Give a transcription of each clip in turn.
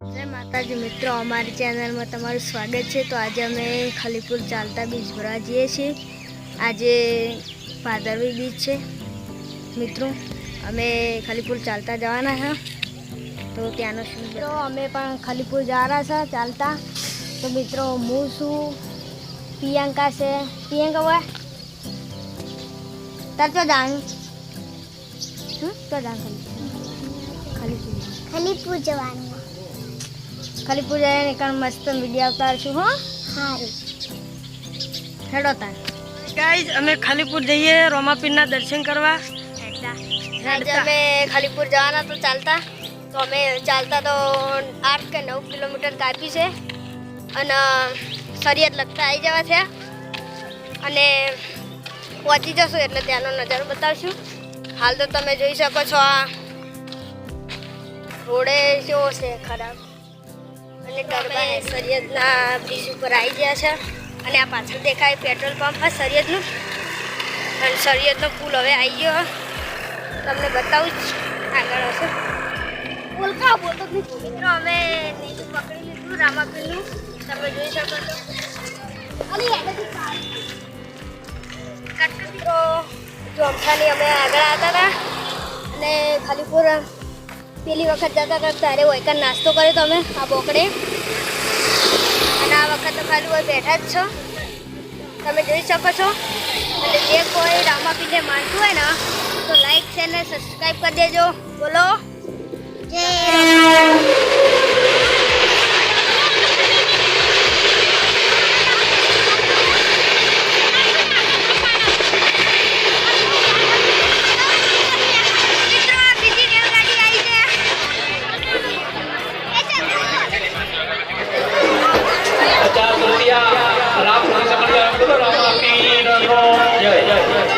જય માતાજી મિત્રો અમારી ચેનલમાં તમારું સ્વાગત છે. તો આજે અમે ખલીપુર ચાલતા બીચ ભરવા જઈએ છીએ. આજે ભાદરવી બીચ છે. મિત્રો અમે ખલીપુર ચાલતા જવાના છે. તો ત્યાંનો શું મિત્રો અમે પણ ખલીપુર જવાના છે ચાલતા. તો મિત્રો હું છું પ્રિયંકા છે. પ્રિયંકા હોય તાર તો જાણું. હમ? તો જાણ ખલીપુર. ખલીપુર જવાનું. ખલીપુર એને નીકળ મસ્ત વીડિયો ઉતારશું હો. સારું હેડો તાર ગાઈઝ અમે ખાલીપુર જઈએ રોમાપીરના દર્શન કરવા. અમે ખાલીપુર જવાના તો ચાલતા. તો અમે ચાલતા તો આઠ કે નવ કિલોમીટર કાપી છે. અને શરીયત લગતા આવી જવા છે. અને પહોંચી જશું એટલે ત્યાંનો નજારો બતાવશું. હાલ તો તમે જોઈ શકો છો આ રોડે કેવો છે ખરાબ. અને ટરબાને સરિયદના બ્રિજ ઉપર આવી ગયા છે. અને આ પાછળ દેખાય પેટ્રોલ પંપ. હા, સરિયદનું. અને સરિયદનો પુલ હવે આવી ગયો. તમને બતાવું જ આગળ હશે. બોલકા બોલતો મિત્રો અમે નીચું પકડી લીધું રામાપીરનું તમે જોઈ શકો છો. ચોમઠાની અમે આગળ આવતા હતા. અને ખાલીપુર પેલી વખત જતા હતા, ત્યારે કાં નાસ્તો કર્યો તમે આ બોકડે. અને આ વખત તો ખાલી હોય બેઠા જ છો. તમે જોઈ શકો છો. અને જે કોઈ રામાપીરને માનતું હોય ને, તો લાઈક છે ને સબસ્ક્રાઈબ કરી દેજો. બોલો. રામાપીરનો જય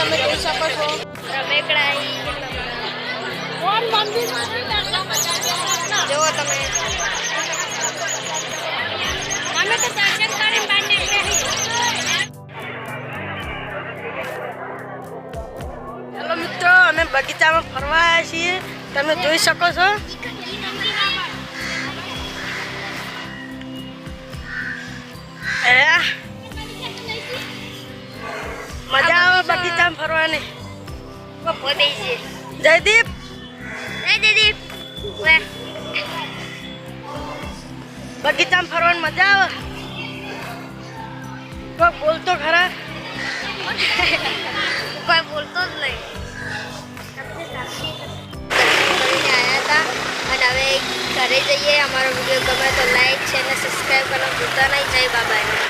તમે જોઈ શકો છો. જુઓ તમે. અમે તો દર્શન કરીને બહાર હેલો મિત્રો અમે બગીચામાં ફરવા આવ્યા છીએ. તમે જોઈ શકો છો. નીકળ્યા છે જયદીપ એ દીદી વે બગીચામાં ફરવાની મજા આવે કોઈ બોલતો ખરા કોઈ બોલતો જ નહીં આવ્યા હતા અને હવે ઘરે જઈએ અમારો વીડિયો ગમે તો લાઈક છે અને સબસ્ક્રાઈબ કરવાનું ભૂલતા નહીં જય બાબાને